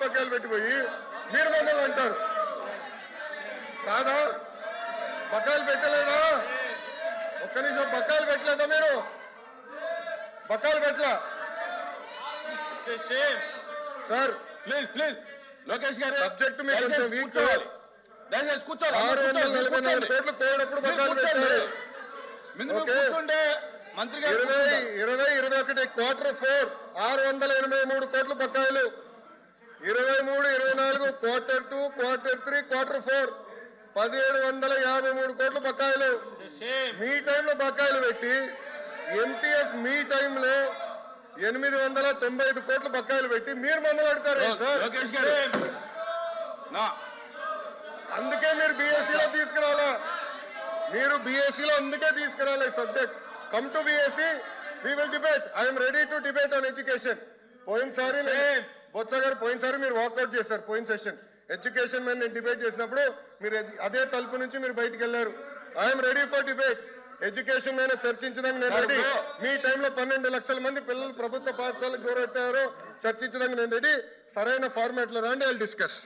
బకాయిలు పెట్టిపోయి మీరు మమ్మల్ని అంటారు. కాదా? బకాయిలు పెట్టలేదా? ఒక్క నిమిషం బకాయిలు పెట్టలేదా మీరు? బకాయిలు పెట్టలా? Sir please please. లోకేష్ గారు సబ్జెక్ట్ మీకు కొంచెం దయచేసి వీక్ కూర్చోవాలి. దయచేసి కూర్చోవాలి. ఆరు వందల నలభై నాలుగు. కోట్లు కోడప్పుడు మీరు బకాయిలు కూర్చోండి. పెట్టారు. మంత్రి ఇరవై. ఇరవై ఇరవై ఒకటి క్వార్టర్ ఫోర్ ఆరు వందల ఎనభై మూడు కోట్ల బకాయిలు. ఇరవై మూడు ఇరవై నాలుగు quarter two quarter three quarter four పదిహేడు వందల యాభై మూడు కోట్ల బకాయిలు. మీ టైంలో బకాయిలు పెట్టి ఎంటీఎస్ మీ టైంలో ఎనిమిది వందల తొంభై ఐదు కోట్ల బకాయిలు పెట్టి మీరు మమ్మల్ని అడుగుతారు అందుకే మీరు BSc లో తీసుకురావాలా? మీరు BSc లో అందుకే తీసుకురావాలి subject. Come to BSc we will debate I'm ready to debate on education పోయినసారి బొత్స గారు పోయినసారి మీరు వాకౌట్ చేశారు పోయిన సెషన్ ఎడ్యుకేషన్ మీద నేను డిబేట్ చేసినప్పుడు మీరు అది- అదే తలుపు నుంచి మీరు బయటికి వెళ్ళారు. I'm ready for debate education మీద చర్చించడానికి నేను రెడీ మీ టైంలో పన్నెండు లక్షల మంది పిల్లలు ప్రభుత్వ పాఠశాలకు దూరెట్టారు చర్చించడానికి నేను రెడీ సరైన ఫార్మాట్లో రండి ఐ డిస్కస్